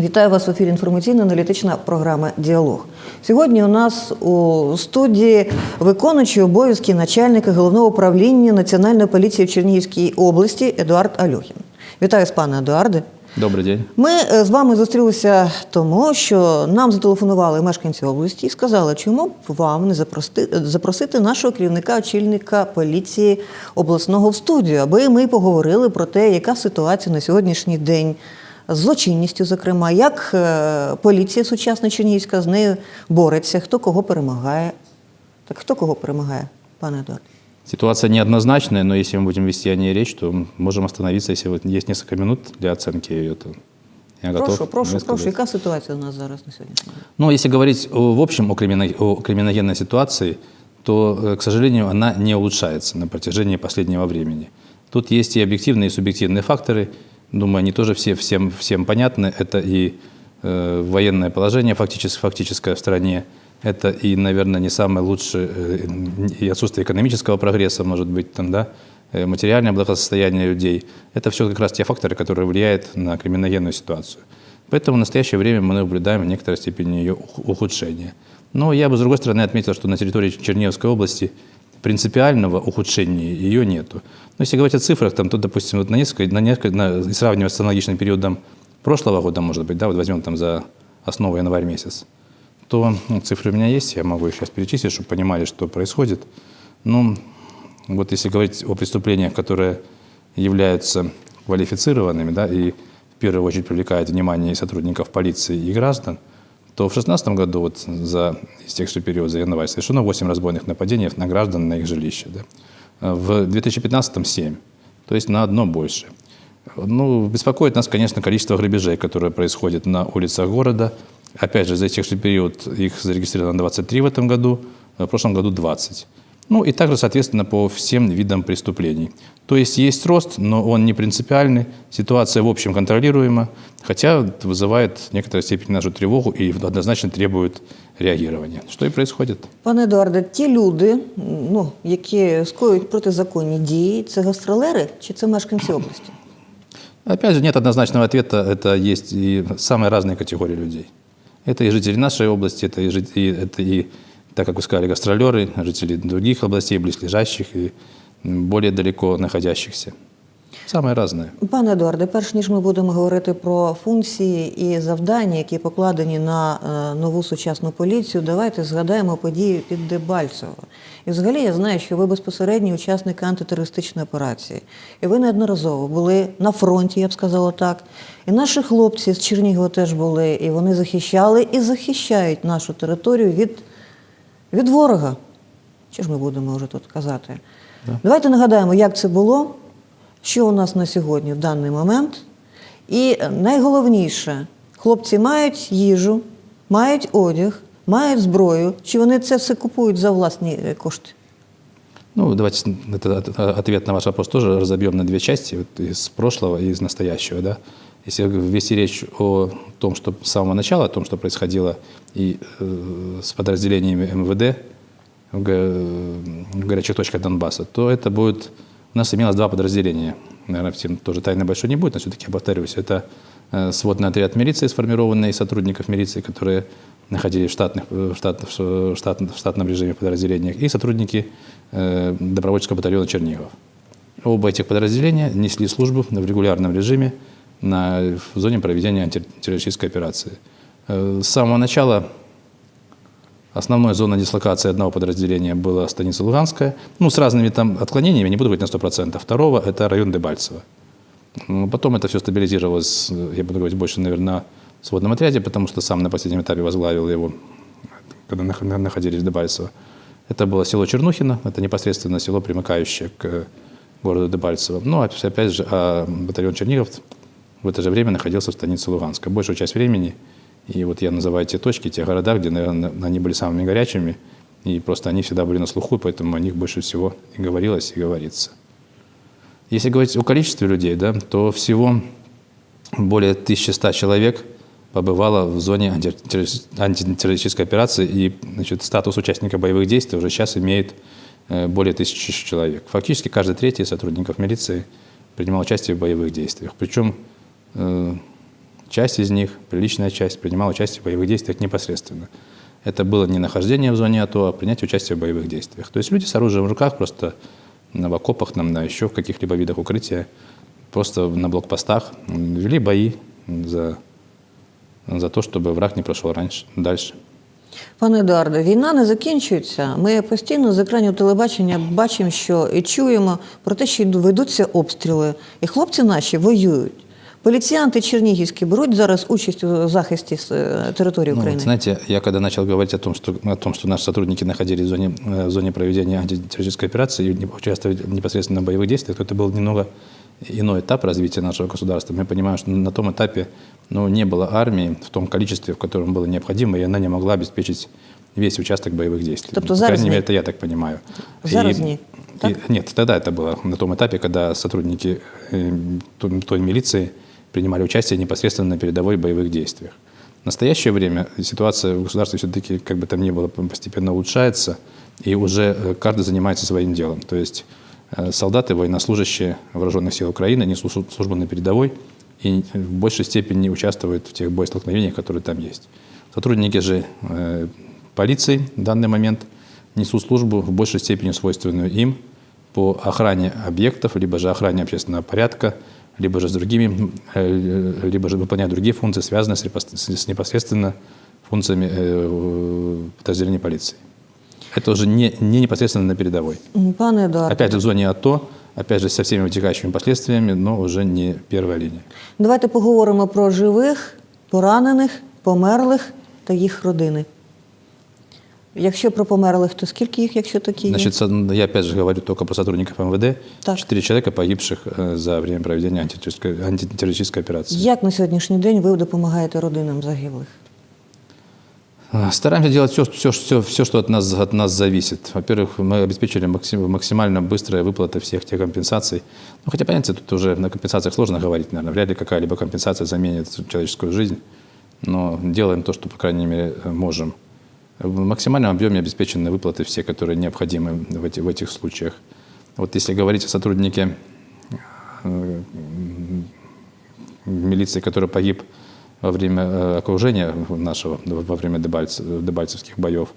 Вітаю вас в ефірі інформаційно-аналітична програма Діалог. Сьогодні у нас у студії виконуючий обов'язки начальника головного управління Національної поліції в Чернігівській області Едуард Альохін. Вітаю з пане Едуарде. Добрий день. Ми е, з вами зустрілися тому, що нам зателефонували мешканці області і сказали, чому б вам не запросити, нашого керівника, очільника поліції обласного в студію, аби ми поговорили про те, яка ситуація на сьогоднішній день злочинністю, зокрема, як е, поліція сучасна Чернігівська з нею бореться, хто кого перемагає. Так хто кого перемагає, пане Едуард? Ситуация неоднозначная, но если мы будем вести о ней речь, то можем остановиться, если вот есть несколько минут для оценки ее, то я готов. Прошу, прошу, высказать. прошу. Яка ситуація у нас зараз на сьогоднішній день? Ну, если говорить о- в общем о, кримино- о криминогенной ситуации, то, э, к сожалению, она не улучшается на протяжении последнего времени. Тут есть и объективные, и субъективные факторы. Думаю, они тоже все, всем, всем понятны. Это и э, военное положение фактически, фактическое в стране, это и, наверное, не самое лучшее, э, и отсутствие экономического прогресса, может быть, там, да, э, материальное благосостояние людей. Это все как раз те факторы, которые влияют на криминогенную ситуацию. Поэтому в настоящее время мы наблюдаем в некоторой степени ее ух- ухудшение. Но я бы, с другой стороны, отметил, что на территории Черниговской области принципиального ухудшения ее нету. Но если говорить о цифрах, там, то, допустим, вот на несколько, на несколько на, и сравнивать с аналогичным периодом прошлого года, может быть, да, вот возьмем там за основу январь месяц, то ну, цифры у меня есть, я могу их сейчас перечислить, чтобы понимали, что происходит. Ну, вот если говорить о преступлениях, которые являются квалифицированными, да, и в первую очередь привлекают внимание сотрудников полиции, и граждан, то в 2016 году, вот за истекший период, за январь, совершено 8 разбойных нападений на граждан на их жилище. Да. А В 2015 7, то есть на одно больше. Ну, беспокоит нас, конечно, количество грабежей, которое происходит на улицах города. Опять же, за истекший период их зарегистрировано 23 в этом году, в прошлом году 20. Ну и также, соответственно, по всем видам преступлений. То есть есть рост, но он не принципиальный, ситуация в общем контролируема, хотя вызывает в некоторой степени нашу тревогу и однозначно требует реагирования. Что и происходит. Пане Едуарде, ті люди, ну, які скоюють протизаконні дії, це гастролери чи це мешканці області? Опять же, нет однозначного ответа. Это есть и самые разные категории людей. Это и жители нашей области, это и, жит- и- это и так как вы сказали, гастролеры, жители других областей, близлежащих и м, более далеко находящихся. Самые разные. Пане Едуарде, перш ніж ми будемо говорити про функції і завдання, які покладені на е, нову сучасну поліцію, давайте згадаємо події під Дебальцево. І взагалі я знаю, що ви безпосередній учасник антитерористичної операції. І ви неодноразово були на фронті, я б сказала так. І наші хлопці з Чернігова теж були, і вони захищали і захищають нашу територію від, від ворога. Що ж ми будемо вже тут казати? Давайте нагадаємо, як це було, що у нас на сьогодні в даний момент. І найголовніше, хлопці мають їжу, мають одяг, мають зброю. Чи вони це все купують за власні е, кошти? Ну, давайте с- это от- от- ответ на ваш вопрос тоже разобьем на две части, вот из прошлого и из настоящего. Да? Если вести речь о том, что с самого начала, о том, что происходило и э, с подразделениями МВД в, в горячих точках Донбасса, то это будет... У нас имелось два подразделения. Наверное, всем тоже тайны большой не будет, но все-таки я повторюсь. Это сводный отряд милиции, сформированный сотрудников милиции, которые находились в, штатных, в, штат, в, штат, в штатном режиме подразделениях, и сотрудники э, добровольческого батальона Чернигов. Оба этих подразделения несли службу в регулярном режиме на, в зоне проведения антитеррористической операции. Э, С самого начала основной зоной дислокации одного подразделения была станица Луганская, ну, с разными там отклонениями, не буду говорить на 100%. Второго – это район Дебальцево. Ну, Потом это все стабилизировалось, я буду говорить больше, наверное, в сводном отряде, потому что сам на последнем этапе возглавил его, когда нах- на- находились в Дебальцево. Это было село Чернухино, это непосредственно село, примыкающее к городу Дебальцево. Ну, а опять же, а батальон Чернигов в это же время находился в станице Луганска. Большую часть времени, и вот я называю те точки, те города, где, наверное, они были самыми горячими, и просто они всегда были на слуху, поэтому о них больше всего и говорилось, и говорится. Если говорить о количестве людей, да, то всего более 1100 человек побывало в зоне антитеррорист- антитеррористической операции, и значит, статус участника боевых действий уже сейчас имеет э, более тысячи человек. Фактически каждый третий из сотрудников милиции принимал участие в боевых действиях. Причем э, часть из них, приличная часть, принимала участие в боевых действиях непосредственно. Это было не нахождение в зоне АТО, а принятие участия в боевых действиях. То есть люди с оружием в руках просто на в окопах, нам, на еще в каких-либо видах укрытия, просто на блокпостах м, вели бои за, за то, чтобы враг не прошел раньше, дальше. Пане Едуарде, війна не закінчується. Ми постійно з екранів телебачення бачимо, що і чуємо про те, що йду- ведуться обстріли, і хлопці наші воюють. Поліціянти чернігівські беруть зараз участь у захисті е, території Ну, України. вот знаете, я когда начал говорить о том, что, о том, что наши сотрудники находились в зоне, э, в зоне проведения антитеррористической операции и не- участвовали непосредственно в боевых действиях, то это был немного иной этап развития нашего государства. Мы понимаем, что на том этапе ну, не было армии в том количестве, в котором было необходимо, и она не могла обеспечить весь участок боевых действий. Тобто По зараз крайней ні? мере, это я так понимаю. Зараз И- ні, и- так? нет, тогда это было на том этапе, когда сотрудники э, той, той милиции принимали участие непосредственно на передовой боевых действиях. В настоящее время ситуация в государстве все-таки, как бы там ни было, постепенно улучшается, и уже э, каждый занимается своим делом. То есть э, солдаты, военнослужащие вооруженных сил Украины несут службу- на передовой и в большей степени участвуют в тех боестолкновениях, которые там есть. Сотрудники же э, полиции в данный момент несут службу в большей степени свойственную им по охране объектов, либо же охране общественного порядка, либо же с другими, э, либо же выполняют другие функции, связанные с, непосредственно функциями э, подразделений полиции. Это уже не, не непосредственно на передовой. М, Пане Едуарде, Опять же в зоне АТО, опять же со всеми вытекающими последствиями, но уже не первая линия. давайте поговоримо про живих, поранених, померлих та їх родини. Якщо про померлих, то скільки їх, якщо такі є? Значит, со- я опять же говорю только про сотрудников МВД. Так. Четыре человека, погибших э, за время проведения антитеррористической, антитеррористической операции. Як на сьогоднішній день ви допомагаєте родинам загиблих? А, Стараемся делать все, все, все, все что от нас, от нас зависит. Во-первых, мы обеспечили максим- максимально быстрая выплата всех тех компенсаций. Ну, хотя, понимаете, тут уже на компенсациях сложно говорить, наверное. Вряд ли какая-либо компенсация заменит человеческую жизнь. Но делаем то, что, по крайней мере, э, можем. В максимальном объеме обеспечены выплаты все, которые необходимы в, эти- в этих случаях. Вот если говорить о сотруднике э, милиции, который погиб во время э, окружения нашего, во время Дебальц- дебальцевских боев.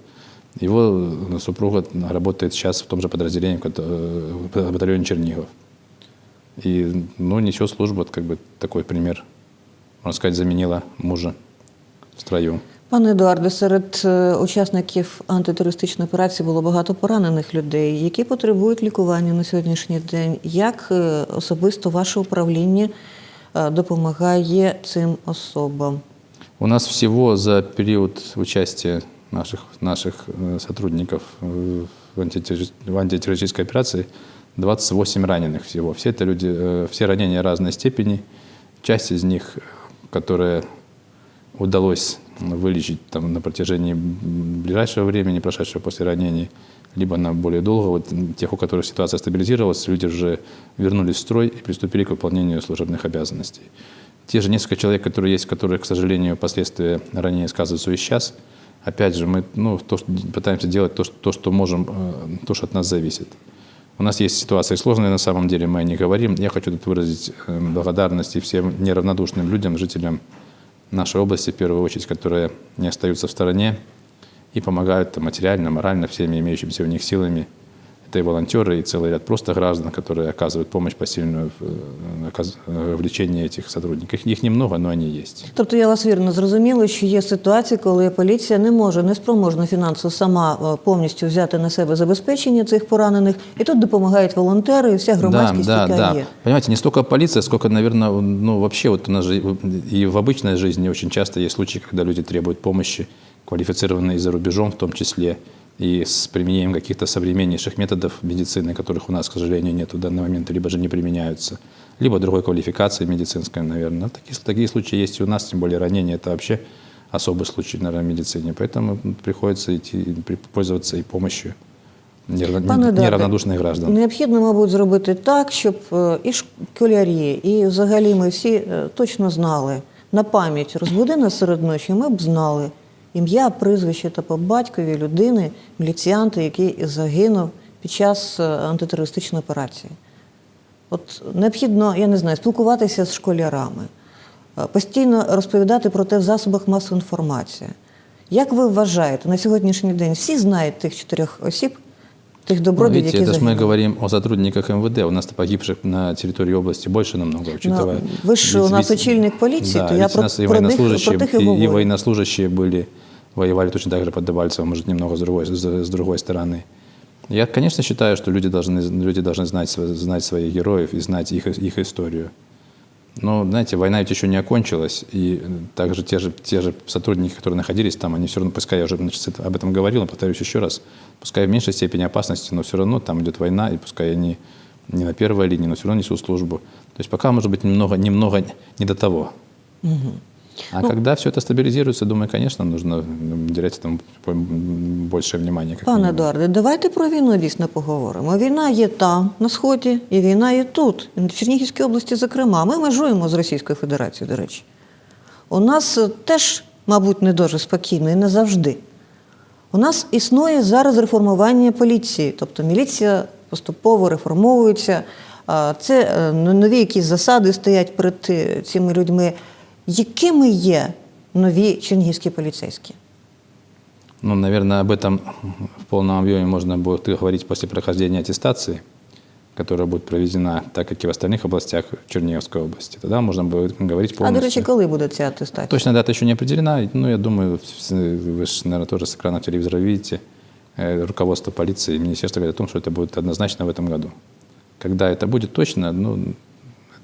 Его э, супруга работает сейчас в том же подразделении, в батальоне Чернигов. И, ну, несет службу, вот как бы такой пример, можно сказать, заменила мужа в строю. Пане Едуарде, серед е, учасників антитерористичної операції було багато поранених людей, які потребують лікування на сьогоднішній день. Як е, особисто ваше управління е, допомагає цим особам? У нас всего за период участия наших, наших э, сотрудников э, в, антитеррори- в антитеррористической операции 28 раненых всего. Все это люди, э, все ранения разной степени. Часть из них, э, которые удалось вылечить там, на протяжении ближайшего времени, прошедшего после ранений, либо на более долго. Вот тех, у которых ситуация стабилизировалась, люди уже вернулись в строй и приступили к выполнению служебных обязанностей. Те же несколько человек, которые есть, которые, к сожалению, последствия ранения сказываются и сейчас. Опять же, мы ну, то, что, пытаемся делать то что, то, что можем, э, то, что от нас зависит. У нас есть ситуации сложные на самом деле, мы о них говорим. Я хочу тут выразить э, благодарность и всем неравнодушным людям, жителям нашей области, в первую очередь, которые не остаются в стороне и помогают материально, морально, всеми имеющимися у них силами. Это и волонтеры, и целый ряд просто граждан, которые оказывают помощь посильную в, э, оказ- э, в лечении этих сотрудников. Их немного, но они есть. Тобто я вас вірно зрозуміла, що є ситуації, коли поліція не може, не спроможна фінансово сама е, повністю взяти на себе забезпечення цих поранених, і тут допомагають волонтери і вся громадськість, да, да, яка да. є. Понимаете, не столько полиция, сколько, наверное, ну, вообще вот у нас же и в обычной жизни очень часто есть случаи, когда люди требуют помощи, квалифицированные за рубежом в том числе, и с применением каких-то современнейших методов медицины, которых у нас, к сожалению, нет в данный момент, либо же не применяются, либо другой квалификации медицинской, наверное. Такие, такие случаи есть и у нас, тем более ранения – это вообще особый случай, наверное, в медицине. Поэтому приходится идти, и при- пользоваться и помощью неравно- Пане Едуарде, неравнодушных граждан. Необхідно, мабуть, зробити так, щоб е, і школярі, і взагалі ми всі е, точно знали на пам'ять розбуди нас серед ночі, ми б знали ім'я, прізвище та по батькові людини, міліціанта, який загинув під час е, антитерористичної операції. От необхідно, я не знаю, спілкуватися з школярами, е, постійно розповідати про те в засобах масової інформації. Як ви вважаєте, на сьогоднішній день всі знають тих чотирьох осіб, тих Ну, добродій, видите, які это же мы загинули? говорим о сотрудниках МВД. У нас погибших на территории области больше намного, учитывая... Ну, вы ж у ведь- нас ведь- очільник поліції, да, то я ведь у про- нас и про них- военнослужащие, про тих і и, и говорю. военнослужащие были, воевали точно так же под Дебальцево, может, немного с другой, с, с другой стороны. Я, конечно, считаю, что люди должны, люди должны знать, знать своих героев и знать их, их историю. Но, знаете, война ведь еще не окончилась, и также те же, те же сотрудники, которые находились там, они все равно, пускай я уже значит, об этом говорил, но повторюсь еще раз, пускай в меньшей степени опасности, но все равно там идет война, и пускай они не на первой линии, но все равно несут службу. То есть пока, может быть, немного, немного не до того. А когда все это стабилизируется, думаю, конечно, нужно м, уделять этому по- м. Как Пане. Едуарде, давайте про війну дійсно поговоримо. Війна є там, на сході, і війна є тут, в Чернігівській області, зокрема. Ми межуємо з Російською Федерацією, до речі. У нас е, теж, мабуть, не дуже спокійно і не завжди. У нас існує зараз реформування поліції, тобто міліція поступово реформовується. Це е, ну, нові якісь засади стоять перед е, цими людьми. Якими є нові чернігівські поліцейські? Ну, наверное, об этом в полном объеме можно будет говорить после прохождения аттестации, которая будет проведена, так как и в остальных областях Черниговской области. Тогда можно будет говорить А, полностью. до речі, коли буде ця атестація? Точная дата еще не определена. Ну, я думаю, с- вы же, наверное, тоже с экранов телевизора видите, э, руководство полиции и министерство говорит о том, что это будет однозначно в этом году. Когда это будет точно, ну,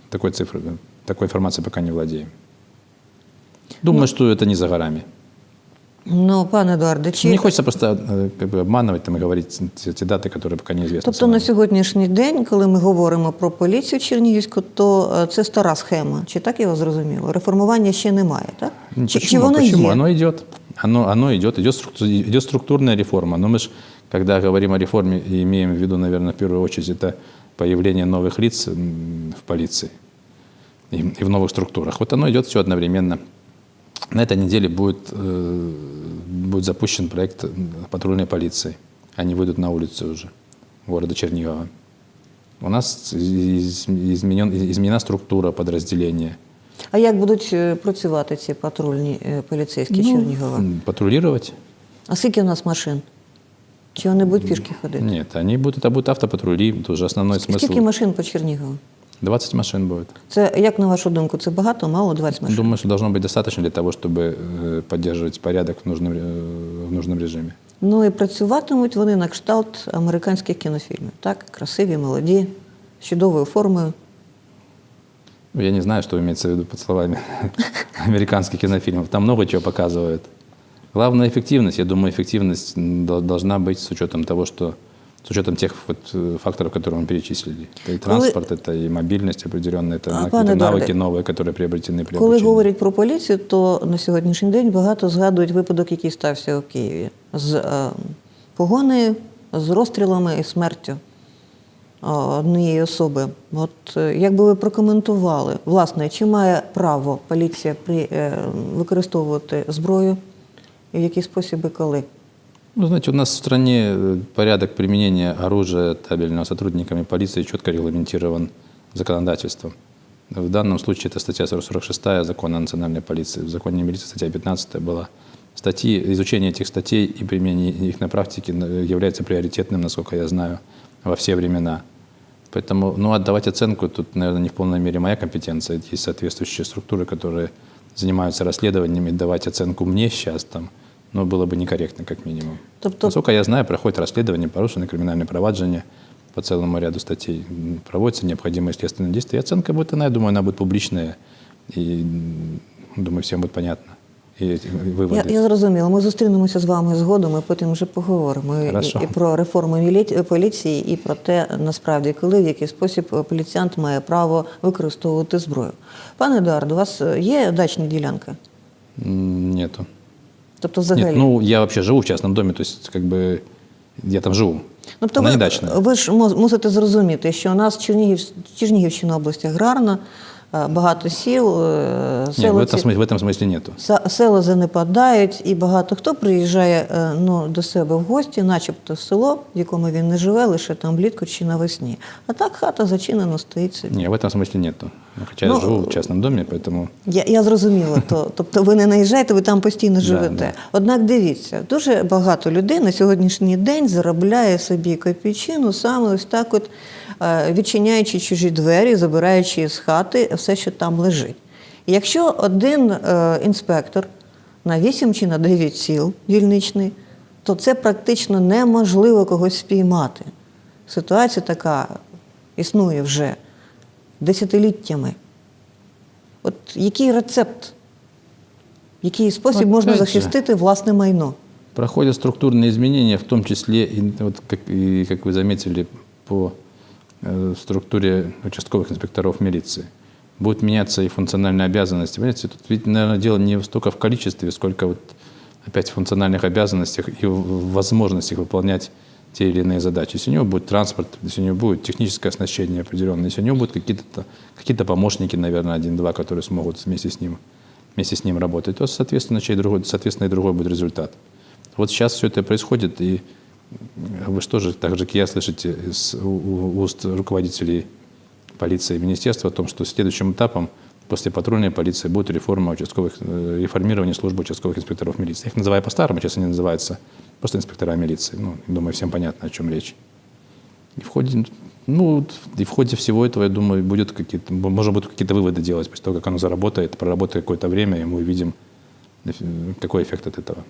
такой цифры, такой информации пока не владеем. Думаю, что это не за горами. Ну, пане Едуарде, чи Не хочется просто э, как бы обманывать там, и говорить те, те даты, которые пока неизвестны. тобто самому. на сьогоднішній день, коли ми говоримо про поліцію Чернігівську, то е, це стара схема. Чи так я вас зрозуміло? Реформування ще немає, так? Ну, Чи, Почему? чи воно Почему? є? Оно идет. Оно, оно идет. Идет, структу- идет структурная реформа. Но мы же, когда говорим о реформе, и имеем в виду, наверное, в первую очередь, это появление новых лиц м, в полиции и, и в новых структурах. Вот оно идет все одновременно. На этой неделе будет, э, будет запущен проект м, патрульной полиции. Они выйдут на улицы уже города Чернигова. У нас из- изменен, изменена структура подразделения. А як будуть е, працювати ці патрульні е, поліцейські Ну, Чернігова? м, Патрулировать? А скільки у нас машин? Чи вони будуть пішки ходити? Нет, они будут, это будут автопатрули, это уже основной смысл. Скільки машин по Чернігову? 20 машин будет. Це як на вашу думку, це багато, мало 20 машин? Думаю, что должно быть достаточно для того, чтобы э, поддерживать порядок в нужном, э, в нужном режиме. Ну і працюватимуть вони на кшталт американських кінофільмів. Так, красиві, молоді, з чудовою формою. Ну, Я не знаю, что имеется в виду под словами американских кинофильмов. Там много чего показывают. Главная эффективность. Я думаю, эффективность м, дол- должна быть с учетом того, что с учетом тех вот э, факторов, которые мы перечислили. Это и транспорт, это и мобильность определенная, это А, на- пане какие-то Эдуарде, навыки новые, которые приобретены при Коли обучении. говорять про поліцію, то на сьогоднішній день багато згадують випадок, який стався у Києві з е, погонею, з розстрілами і смертю е, однієї особи. От е, як би ви прокоментували, власне, чи має право поліція при, е, використовувати зброю і в який спосіб і коли? Ну, знаете, у нас в стране э, порядок применения оружия табельного сотрудниками полиции четко регламентирован законодательством. В данном случае это статья 46 Закона о национальной полиции. В законе о милиции статья 15 была. Статьи, изучение этих статей и применение их на практике э, является приоритетным, насколько я знаю, во все времена. Поэтому ну, отдавать оценку тут, наверное, не в полной мере моя компетенция. Есть соответствующие структуры, которые занимаются расследованиями. Давать оценку мне сейчас там, ну, было бы некорректно, как минимум. Тобто- Насколько я знаю, проходит расследование, порушены криминальные проваджения по целому ряду статей. М, Проводятся необходимые следственные действия. И оценка будет, она, я думаю, она будет публичная. И, м, думаю, всем будет понятно. И эти выводы. Я, я зрозуміла. Ми зустрінемося з вами згодом, і потім вже поговоримо і, Хорошо. і про реформу мілі- поліції, і про те, насправді, коли в який спосіб е, поліціянт має право використовувати зброю. Пане Едуард, у вас е, є дачні ділянки? М, Нету. Тобто, взагалі, Нет, ну, я вообще живу в частном доме, то есть, как бы, я там живу. тобто Она ви, не дачная. ви ж мо- мусите зрозуміти, що у нас Чернігів, Чернігівщина область аграрна, е, багато сіл, е, Нет, в села, этом, ці- смысле, в этом смысле нету. Са- Села занепадають, і багато хто приїжджає е, ну, до себе в гості, начебто в село, в якому він не живе, лише там влітку чи навесні. А так хата зачинена стоїть собі. Не, в этом смысле нету. Ну, хотя Ну, я живу в частном доме, поэтому Я, я зрозуміла, то, тобто ви не наїжджаєте, ви там постійно живете. да. Однак дивіться, дуже багато людей на сьогоднішній день заробляє собі копійчину саме ось так, от е, відчиняючи чужі двері, забираючи з хати все, що там лежить. І якщо один е, інспектор на 8 чи на 9 сіл дільничний, то це практично неможливо когось спіймати. Ситуація така існує вже десятиліттями. От який рецепт, який спосіб можна опять же. захистити власне майно? проходят структурные изменения, в том числе, и, вот, как, и, как вы заметили, по э, структуре участковых инспекторов милиции. Будут меняться и функциональные обязанности. Понимаете, тут, ведь, наверное, дело не столько в количестве, сколько вот опять в функциональных обязанностях и в возможностях выполнять те или иные задачи. Если у него будет транспорт, если у него будет техническое оснащение определенное, если у него будут какие-то какие помощники, наверное, один-два, которые смогут вместе с ним вместе с ним работать, то, соответственно, чей другой, соответственно, и другой будет результат. Вот сейчас все это происходит, и вы что же, так же, как и я, слышите из уст руководителей полиции и министерства о том, что следующим этапом после патрульной полиции будет реформа участковых, э, реформирование службы участковых инспекторов милиции. Я их называю по-старому, сейчас они называются просто инспектора милиции. Ну, думаю, всем понятно, о чем речь. И в ходе, ну, и в ходе всего этого, я думаю, будет какие-то, можно будет какие-то выводы делать после того, как оно заработает, проработает какое-то время, и мы увидим, э, какой эффект от этого.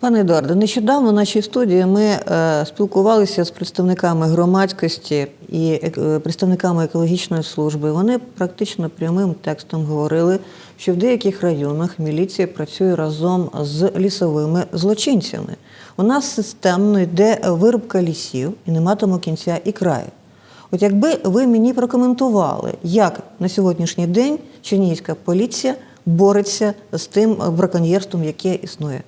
Пане Едуарде, нещодавно в нашій студії ми е, спілкувалися з представниками громадськості і е, представниками екологічної служби. Вони практично прямим текстом говорили, що в деяких районах міліція працює разом з лісовими злочинцями. У нас системно йде вирубка лісів і нема тому кінця і краю. От якби ви мені прокоментували, як на сьогоднішній день Чернігівська поліція бореться з тим браконьєрством, яке існує.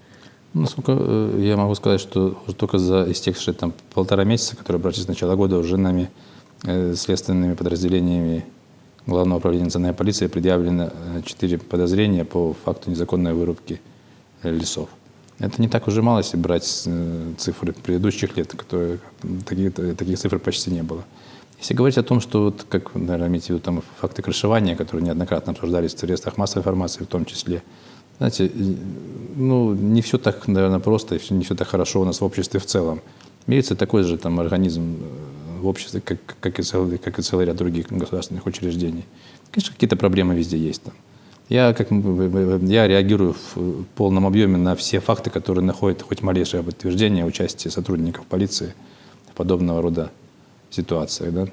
Насколько э, я могу сказать, что только за истекшие там полтора месяца, которые прошли с начала года, уже нами э, следственными подразделениями Главного управления национальной полиции предъявлено э, четыре подозрения по факту незаконной вырубки э, лесов. Это не так уже мало, если брать цифры предыдущих лет, которые, таких, таких цифр почти не было. Если говорить о том, что, вот, как, наверное, имеете в виду там, факты крышевания, которые неоднократно обсуждались в средствах массовой информации в том числе, знаете, ну, не все так, наверное, просто, не все так хорошо у нас в обществе в целом. Милиция такой же там организм э, в обществе, как, как, и целый, как и целый ряд других государственных учреждений. Конечно, какие-то проблемы везде есть там. Я, как, в- в- я реагирую в э, полном объеме на все факты, которые находят хоть малейшее подтверждение участия сотрудников полиции в подобного рода ситуациях. Да?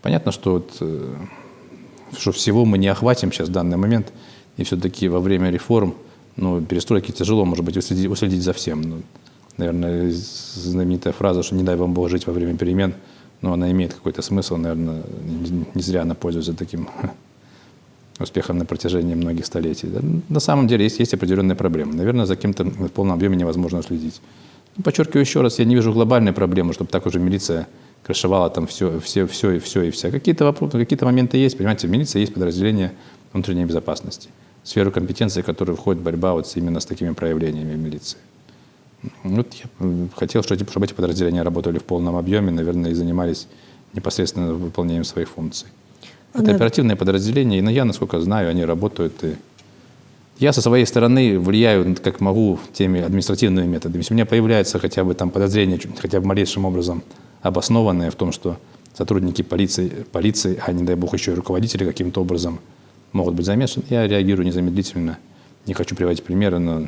Понятно, что, вот, э, что всего мы не охватим сейчас в данный момент, и все-таки во время реформ, ну, перестройки тяжело, может быть, уследить, уследить за всем. Ну, наверное, знаменитая фраза, что не дай вам Бог жить во время перемен, но она имеет какой-то смысл, наверное, не- зря она пользуется таким успехом на протяжении многих столетий. На самом деле есть, есть определенные проблемы. Наверное, за кем-то в полном объеме невозможно следить. Ну, подчеркиваю еще раз, я не вижу глобальной проблемы, чтобы так уже милиция крышевала там все, все, все и все и вся. Какие-то вопросы, какие-то моменты есть, понимаете, в милиции есть подразделение внутренней безопасности, сферу компетенции, в которую входит борьба вот именно с такими проявлениями милиции. Вот я хотел, чтобы эти- подразделения работали в полном объеме, наверное, и занимались непосредственно выполнением своих функций. Это Анна- оперативные подразделения, но я, насколько знаю, они работают. И я со своей стороны влияю, как могу, теми административными методами. Если у меня появляется хотя бы там подозрение, хотя бы малейшим образом обоснованное в том, что сотрудники полиции, полиции, а не дай бог еще и руководители каким-то образом могут быть замешаны, я реагирую незамедлительно. Не хочу приводить примеры, но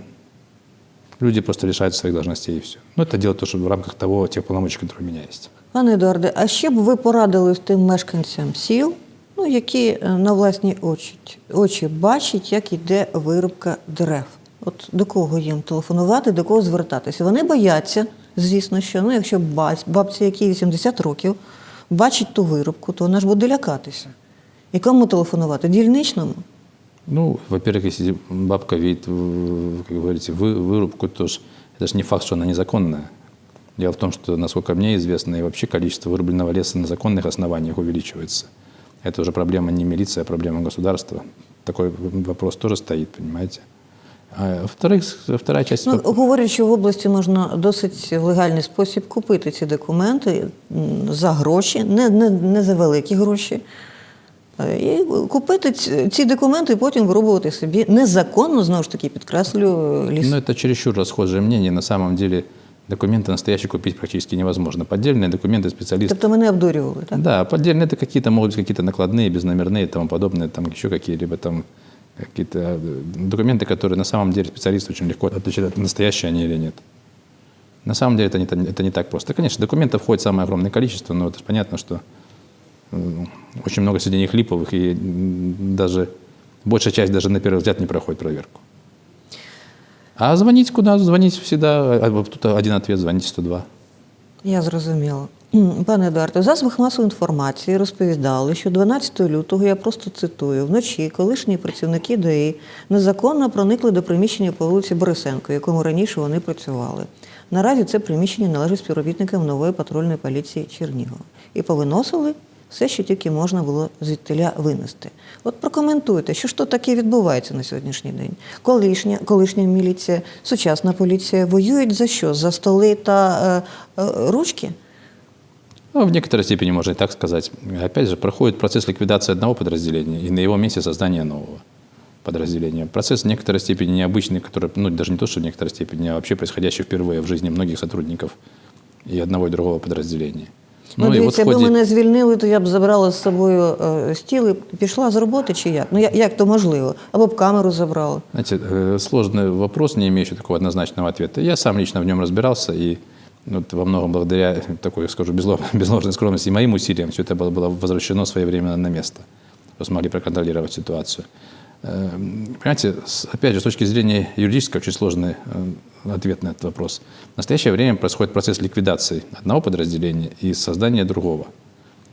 люди просто лишаются своих должностей и все. Но это дело то, что в рамках того, тех полномочий, которые у меня есть. Пане Едуарде, а що б ви порадили тим мешканцям сіл, ну, які е, на власні очі, очі бачать, як йде вирубка дерев? От до кого їм телефонувати, до кого звертатися? Вони бояться, звісно, що ну, якщо баць- бабці, якій 80 років, бачить ту вирубку, то вона ж буде лякатися. І кому телефонувати? Дільничному? Ну, во-первых, если бабка видит, в- как вы говорите, вы, вырубку, то ж, это же не факт, что она незаконная. Дело в том, что, насколько мне известно, и вообще количество вырубленного леса на законных основаниях увеличивается. Это уже проблема не милиции, а проблема государства. Такой вопрос тоже стоит, понимаете. А во-вторых, с- вторая часть... Ну, воп- говорять, що в області можна досить в легальний спосіб купити ці документи м, за гроші, не, не, не за великі гроші. Е, І купити ці- ці документи і потім вирубувати собі незаконно, знову ж таки, підкреслю ліс. Ну, это чересчур расхожее мнение. На самом деле документы настоящие купить практически невозможно. Поддельные документы специалисты Тобто мене обдурювали, так? Да, поддельные это какие-то могут быть какие-то накладные, безномерные и тому подобное, там еще какие-либо там какие-то э, документы, которые на самом деле специалисты очень легко отличают, настоящие они или нет. На самом деле это не, это не так просто. Конечно, документов входит самое огромное количество, но это же понятно, что э, очень много среди них липовых, и даже большая часть даже на первый взгляд не проходит проверку. А звонить куда? Звонить всегда. Тут один ответ, звоните 102. Я зрозуміла. Пане Едуарде, в засобах масової інформації розповідали, що 12 лютого, я просто цитую, вночі колишні працівники ДАІ незаконно проникли до приміщення по вулиці Борисенко, в якому раніше вони працювали. Наразі це приміщення належить співробітникам нової патрульної поліції Чернігова. І повиносили все, що тільки можна було звідтиля винести. От прокоментуйте, що ж то таке відбувається на сьогоднішній день? Колишня, колишня міліція, сучасна поліція воюють за що? За столи та е, е, ручки? Ну, в некоторой степени можно и так сказать. Опять же, проходит процесс ликвидации одного подразделения и на его месте создание нового подразделения. Процесс в некоторой степени необычный, который, ну, даже не то, что в некоторой степени, а вообще происходящий впервые в жизни многих сотрудников и одного и другого подразделения. Ну, и вот дивіться, в якби ходе- мене звільнили, то я б забрала з собою е, стіл і пішла з роботи чи як? Ну як, як то можливо? Або б камеру забрала. Знаете, э, сложный вопрос, не имеющий такого однозначного ответа. Я сам лично в нем разбирался, и ну, вот во многом благодаря такой, скажу, без, ло- без ложной скромности и моим усилиям все это было, было возвращено своевременно на место. Мы смогли проконтролировать ситуацию. Э, Понимаете, опять же, с точки зрения юридической, очень сложный э, ответ на этот вопрос. В настоящее время происходит процесс ликвидации одного подразделения и создания другого.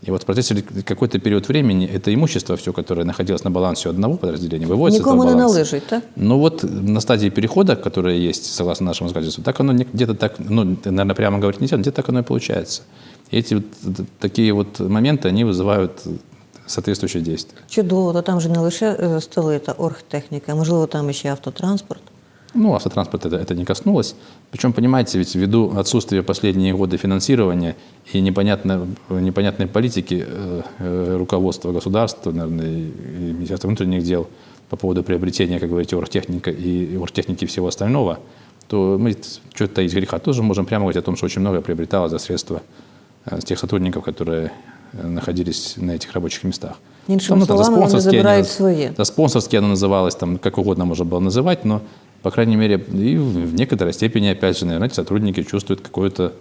И вот в процессе какой-то период времени это имущество, все, которое находилось на балансе одного подразделения, выводится Нікому не належить, так? Ну вот на стадии перехода, которая есть, согласно нашему законодательству, так оно где-то так, ну, наверное, прямо говорить нельзя, но где-то так оно и получается. И эти вот такие вот моменты, они вызывают соответствующие действия. Чудово, то там же не лише столи та оргтехніка, можливо, там ще автотранспорт. Ну, автотранспорт это, это не коснулось. Причем, понимаете, ведь ввиду отсутствия последние годы финансирования и непонятной, непонятной политики э, э, руководства государства, наверное, и, и Министерства внутренних дел по поводу приобретения, как говорите, оргтехника и оргтехники и всего остального, то мы, что-то из греха, тоже можем прямо говорить о том, что очень много приобреталось за средства э, тех сотрудников, которые находились на этих рабочих местах. Іншими Там, ну, там, за вони спонсорские забирають они- своє. да, спонсорски оно называлось, там, как угодно можно было называть, но, по крайней мере, и в некоторой степени, опять же, наверное, сотрудники чувствуют какое-то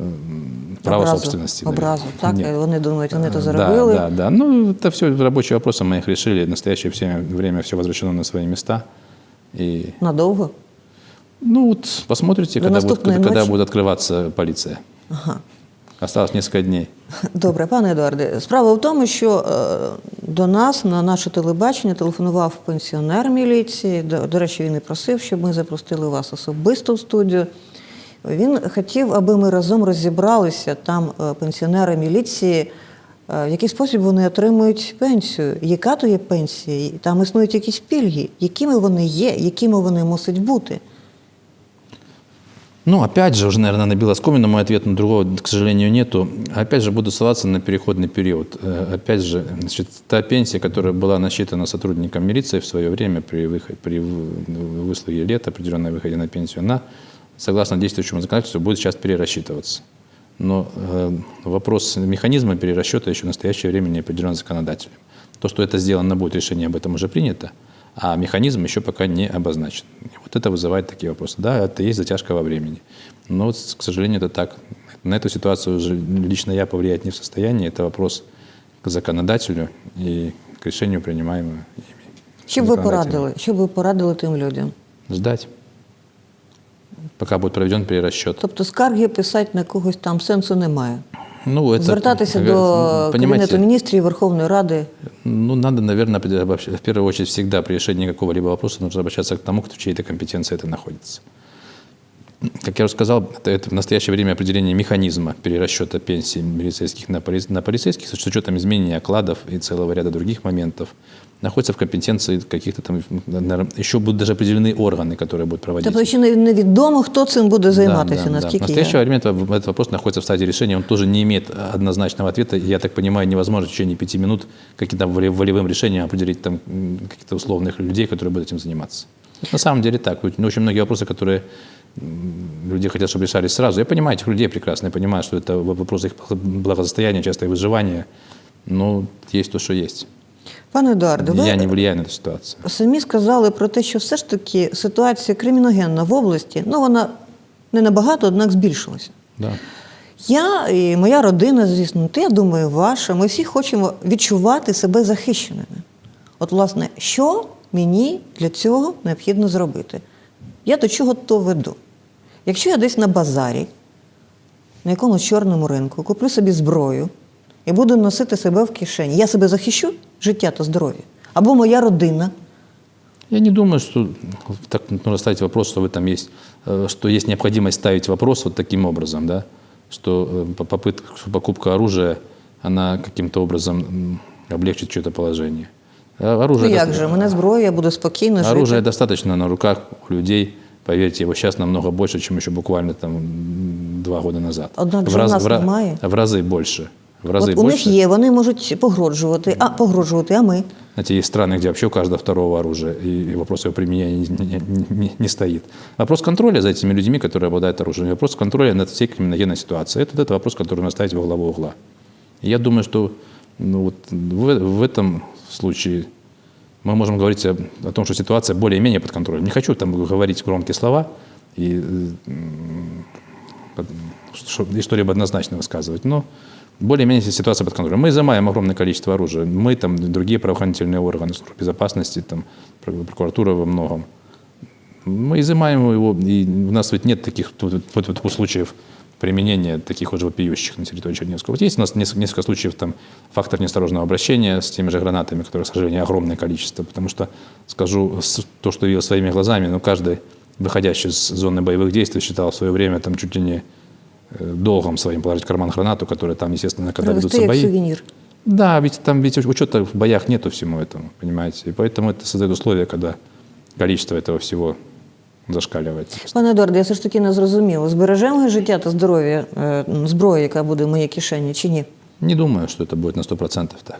м, право Образу, собственности. наверное. Образу, так? Нет. Вони думають, вони то Да, заробили. да, да. Ну, это все рабочие вопросы, мы их решили. В настоящее все- время все возвращено на свои места. И, Надовго? ну, вот посмотрите, До когда будет, когда ночи? будет открываться полиция. Ага. Осталось несколько дней. Добре, пане Едуарде, справа в тому, що е, до нас на наше телебачення телефонував пенсіонер міліції. До, до речі, він і просив, щоб ми запросили вас особисто в студію. Він хотів, аби ми разом розібралися там е, пенсіонери міліції, е, в який спосіб вони отримують пенсію, яка то є пенсія, там існують якісь пільги, якими вони є, якими вони мусять бути. Ну, опять же, уже, наверное, набил оскомину, мой ответ на другого, к сожалению, нету. Опять же, буду ссылаться на переходный период. Э, Опять же, значит, та пенсия, которая была насчитана сотрудникам милиции в свое время при, выходе, при вы- выслуге лет, определенной выходе на пенсию, она, согласно действующему законодательству, будет сейчас перерасчитываться. Но э, вопрос механизма перерасчета еще в настоящее время не определен законодателем. То, что это сделано будет, решение об этом уже принято, а механизм еще пока не обозначен. И вот это вызывает такие вопросы. Да, это есть затяжка во времени. Но, к сожалению, это так. На эту ситуацию лично я повлиять не в состоянии. Это вопрос к законодателю и к решению, принимаемому ими. Що б ви порадили? Що б ви порадили тим людям? Ждать, пока будет проведен перерасчет. Тобто скарги писати на когось там сенсу немає. Ну, это, Звертатися как до говорится, понимаете, Кабінету міністрів Верховної Ради. Ну, надо, наверное, при- обобщ- в первую очередь всегда при решении какого-либо вопроса нужно обращаться к тому, кто в чьей-то компетенции это находится. Как я уже сказал, это, это в настоящее время определение механизма перерасчета пенсий милицейских на, полис- на полицейских с учетом изменения окладов и целого ряда других моментов. находится в компетенции каких-то там, еще будут даже определены органы, которые будут проводить. Тобто ще не- невідомо, хто цим буде займатися, Да, да, да. В наскільки настоящее время это- этот вопрос находится в стадии решения, он тоже не имеет однозначного ответа. Я так понимаю, невозможно в течение пяти минут каким-то волевым решением определить там каких-то условных людей, которые будут этим заниматься. На самом деле так. Очень многие вопросы, которые люди хотят, чтобы решались сразу. Я понимаю этих людей прекрасно, я понимаю, что это вопрос их благосостояния, часто и выживания. Но есть то, что есть. Пане Едуарде, ви не влияю на эту ситуацию. самі сказали про те, що все ж таки ситуація криміногенна в області, ну вона не набагато, однак збільшилася. Да. Я і моя родина, звісно, то я думаю, ваша. Ми всі хочемо відчувати себе захищеними. От, власне, що мені для цього необхідно зробити? Я до чого то веду. Якщо я десь на базарі, на якомусь чорному ринку, куплю собі зброю і буду носити себе в кишені, я себе захищу життя та здоров'я. Або моя родина. Я не думаю, что так нужно ставить вопрос, что в этом есть, э, что есть необходимость ставить вопрос вот таким образом, да, что э, по- попытка, покупка оружия, она каким-то образом облегчит чье-то положение. А Ну Оружие, як доста- же, мене зброя, я буду спокійно жити. оружия достаточно на руках у людей, поверьте, его сейчас намного больше, чем еще буквально там два года назад. Однако в, у раз- в, немає. в разы больше. В разы От у больше. них є, вони можуть погроджувати, а погроджувати, а ми. Знаете, есть страны, где вообще у каждого второго оружия, и, вопрос его применения не, не- не- стоит. Вопрос контроля за этими людьми, которые обладают оружием, вопрос контроля над всей криминогенной ситуацией, это, это вопрос, который нужно ставить во главу угла. И я думаю, что ну, вот в, в этом случае мы можем говорить о, о том, что ситуация более-менее под контролем. Не хочу там говорить громкие слова и, и что-либо однозначно высказывать, но более-менее ситуация под контролем. Мы изымаем огромное количество оружия. Мы, там, другие правоохранительные органы, служба безопасности, там, прок- прокуратура во многом. Мы изымаем его, и у нас ведь нет таких вот, вот- вот- случаев применения таких вот вопиющих на территории Черниговского. Вот есть у нас несколько, несколько случаев там фактор неосторожного обращения с теми же гранатами, которых, к сожалению, огромное количество, потому что, скажу то, что видел своими глазами, но каждый, выходящий с зоны боевых действий, считал в свое время там чуть ли не долгом своим положить в карман гранату, которая там, естественно, когда Привезти ведутся як бои. сувенір. Да, ведь там ведь учета в боях нету всему этому, понимаете. И поэтому это создает условия, когда количество этого всего зашкаливает. Пане Едуарде, я все ж таки не зрозуміла. Збережемо життя та здоров'я е, м, зброї, яка буде в моїй кишені, чи ні? Не думаю, что это будет на 100% так.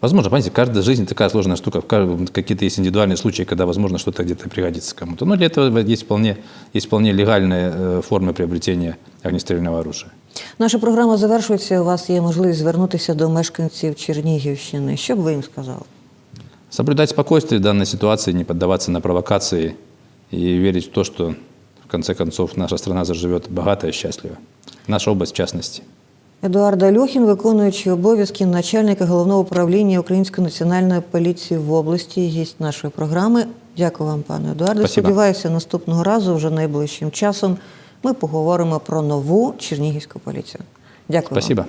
Возможно, понимаете, каждая жизнь такая сложная штука. В каждом- Какие-то есть индивидуальные случаи, когда, возможно, что-то где-то пригодится кому-то. Но для этого есть вполне, есть вполне легальные э, формы приобретения огнестрельного оружия. Наша програма завершується. У вас є можливість звернутися до мешканців Чернігівщини. Що б ви їм сказали? Соблюдать спокойствие в данной ситуации, не поддаваться на провокации и верить в то, что в конце концов наша страна заживет богато и счастливо. Наша область в частности. Едуард Льохін, виконуючий обов'язки начальника головного управління Української національної поліції в області, гість нашої програми. Дякую вам, пане Едуарде. Спасибо. Сподіваюся, наступного разу, вже найближчим часом, ми поговоримо про нову Чернігівську поліцію. Дякую. вам. Спасибо.